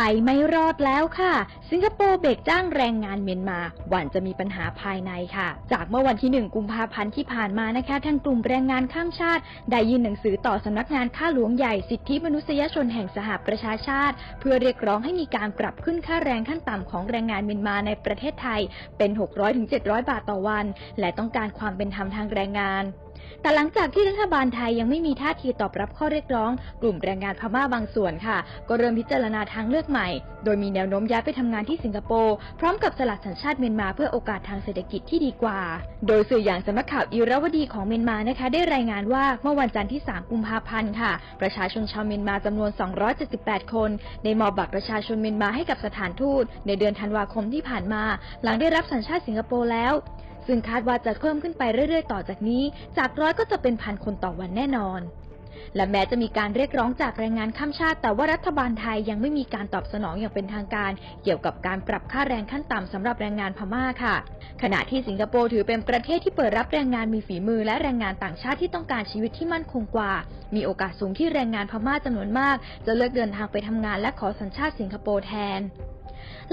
ไปไม่รอดแล้วค่ะ สิงคโปร์เบรกจ้างแรงงานเมียนมาหวั่นจะมีปัญหาภายในค่ะ จากเมื่อวันที่ 1 กุมภาพันธ์ที่ผ่านมานะคะทางกลุ่มแรงงานข้ามชาติ ได้ยื่นหนังสือต่อสำนักงานข้าหลวงใหญ่สิทธิมนุษยชนแห่งสหประชาชาติ เพื่อเรียกร้องให้มีการปรับขึ้นค่าแรงขั้นต่ำของแรงงานเมียนมาในประเทศไทยเป็น 600-700 บาทต่อวัน และต้องการความเป็นธรรมทางแรงงาน แต่หลังจากที่รัฐบาลไทยยังไม่มีท่าทีตอบรับข้อเรียกร้อง กลุ่มแรงงานพม่าบางส่วนค่ะ ก็เริ่มพิจารณาทางเลือกใหม่ โดยมีแนวโน้มย้ายไปทำงานที่สิงคโปร์พร้อมกับสลัดสัญชาติเมียนมาเพื่อโอกาสทางเศรษฐกิจที่ดีกว่า โดยสื่ออย่างสำนักข่าวอิรวดีของเมียนมานะคะ ได้รายงานว่าเมื่อวันจันทร์ที่ 3 กุมภาพันธ์ค่ะ ประชาชนชาวเมียนมาจำนวน 278 คนได้มอบบัตรประชาชนเมียนมาให้กับสถานทูตในเดือนธันวาคมที่ผ่านมา หลังได้รับสัญชาติสิงคโปร์แล้ว ซึ่งคาดว่าจะเพิ่มขึ้นไปเรื่อยๆ ต่อจากนี้ จากร้อยก็จะเป็นพันคนต่อวันแน่นอน และแม้จะมีการเรียกร้องจากแรงงานข้ามชาติ แต่ว่ารัฐบาลไทยยังไม่มีการตอบสนองอย่างเป็นทางการ เกี่ยวกับการปรับค่าแรงขั้นต่ำสำหรับแรงงานพม่าค่ะ ขณะที่สิงคโปร์ถือเป็นประเทศที่เปิดรับแรงงานมีฝีมือ และแรงงานต่างชาติที่ต้องการชีวิตที่มั่นคงกว่า มีโอกาสสูงที่แรงงานพม่าจำนวนมาก จะเลือกเดินทางไปทำงานและขอสัญชาติสิงคโปร์แทน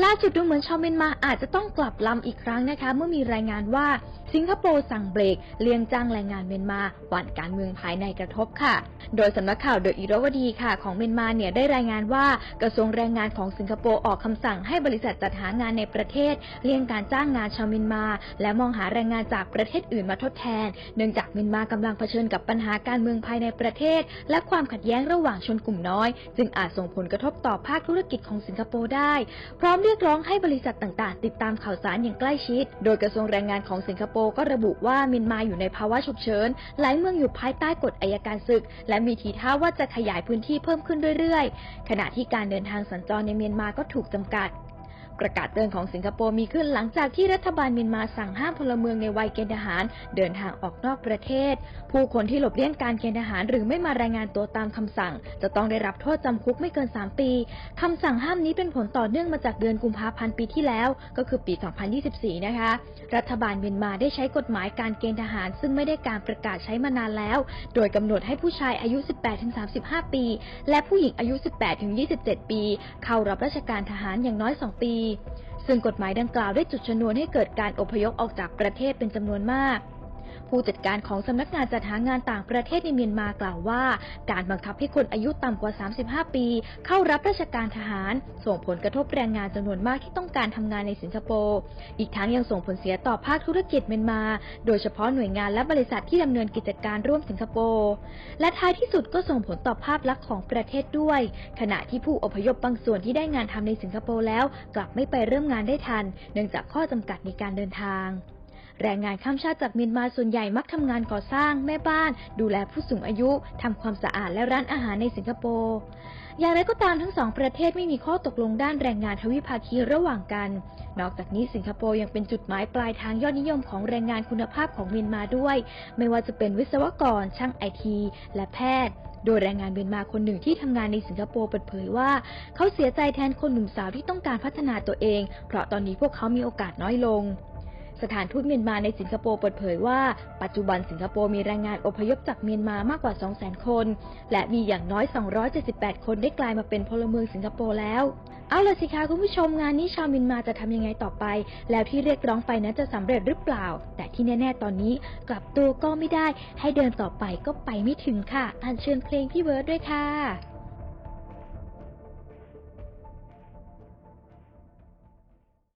ล่าสุดดูเหมือนชาวเมียนมาอาจจะต้องกลับลำอีกครั้งนะคะ เมื่อมีรายงานว่า สิงคโปร์สั่งเบรกเลี่ยงจ้างแรงงานเมียนมาหวั่นการเมืองภายในกระทบค่ะ โดยสำนักข่าวเดอะอีโรวดีค่ะ ของเมียนมาเนี่ยได้รายงานว่ากระทรวงแรงงานของสิงคโปร์ออกคำสั่งให้บริษัทจัดหางานในประเทศ เลี่ยงการจ้างงานชาวเมียนมา และมองหาแรงงานจากประเทศอื่นมาทดแทน เนื่องจากเมียนมากำลังเผชิญกับปัญหาการเมืองภายในประเทศ และความขัดแย้งระหว่างชนกลุ่มน้อย จึงอาจส่งผลกระทบต่อภาคธุรกิจของสิงคโปร์ได้ พร้อมเรียกร้องให้บริษัทต่างๆ ติดตามข่าวสารอย่างใกล้ชิด โดยกระทรวงแรงงานของสิงคโปร์ก็ระบุว่าเมียนมาอยู่ในภาวะฉุกเฉินหลายเมืองอยู่ภายใต้กฎอายการศึก และมีทีท่าว่าจะขยายพื้นที่เพิ่มขึ้นเรื่อยๆ ขณะที่การเดินทางสัญจรในเมียนมาก็ถูกจำกัด ประกาศเตือนของสิงคโปร์มีขึ้นหลังจากที่รัฐบาลเมียนมาสั่งห้ามพลเมืองในวัยเกณฑ์ทหาร เดินทางออกนอกประเทศ ผู้คนที่หลบเลี่ยงการเกณฑ์ทหารหรือไม่มารายงานตัวตามคำสั่ง จะต้องได้รับโทษจำคุกไม่เกิน 3 ปีคำสั่งห้ามนี้เป็นผลต่อเนื่องมาจากเดือนกุมภาพันธ์ปีที่แล้ว ก็คือปี 2024 นะคะ รัฐบาลเมียนมาได้ใช้กฎหมายการเกณฑ์ทหาร ซึ่งไม่ได้การประกาศใช้มานานแล้ว โดยกำหนดให้ผู้ชายอายุ 18-35 ปี และผู้หญิงอายุ 18-27 ปี เข้ารับราชการทหารอย่างน้อย 2 ปีซึ่งกฎหมายดังกล่าวได้จุดชนวนให้เกิดการอพยพออกจากประเทศเป็นจำนวนมาก ผู้จัดการของสำนักงานจัดหางานต่างประเทศในเมียนมากล่าวว่า การบังคับให้คนอายุต่ำกว่า 35 ปี เข้ารับราชการทหาร ส่งผลกระทบแรงงานจำนวนมากที่ต้องการทำงานในสิงคโปร์อีกทั้งยังส่งผลเสียต่อภาคธุรกิจเมียนมา โดยเฉพาะหน่วยงานและบริษัทที่ดำเนินกิจการร่วมสิงคโปร์และท้ายที่สุดก็ส่งผลต่อภาพลักษณ์ของประเทศด้วย ขณะที่ผู้อพยพบางส่วนที่ได้งานทำในสิงคโปร์แล้ว กลับไม่ไปเริ่มงานได้ทัน เนื่องจากข้อจำกัดในการเดินทาง แรงงานข้ามชาติจากเมียนมาส่วนใหญ่มักทำงานก่อสร้าง แม่บ้าน ดูแลผู้สูงอายุทำความสะอาดและร้านอาหารในสิงคโปร์ อย่างไรก็ตามทั้งสองประเทศไม่มีข้อตกลงด้านแรงงานทวิภาคีระหว่างกัน นอกจากนี้สิงคโปร์ยังเป็นจุดหมายปลายทางยอดนิยมของแรงงานคุณภาพของเมียนมาด้วย ไม่ว่าจะเป็นวิศวกร ช่างไอที และแพทย์โดยแรงงานเมียนมาคนหนึ่งที่ทำงานในสิงคโปร์เปิดเผยว่า เขาเสียใจแทนคนหนุ่มสาวที่ต้องการพัฒนาตัวเอง เพราะตอนนี้พวกเขามีโอกาสน้อยลง ถานทูตเมียนมาในสิงคโปร์เปิดเผยว่า ปัจจุบันสิงคโปร์มีแรงงานอพยพจากเมียนมามากกว่า 200,000 คน และมีอย่างน้อย 278 คนได้กลายมาเป็นพลเมืองสิงคโปร์แล้ว เอาล่ะสิคะคุณผู้ชมงานนี้ชาวเมียนมาจะทำยังไงต่อไป แล้วที่เรียกร้องไปนั้นจะสำเร็จหรือเปล่า แต่ที่แน่ ๆ ตอนนี้กลับตัวก็ไม่ได้ ให้เดินต่อไปก็ไปไม่ถึงค่ะอัญเชิญเพลงพี่เบิร์ดด้วยค่ะ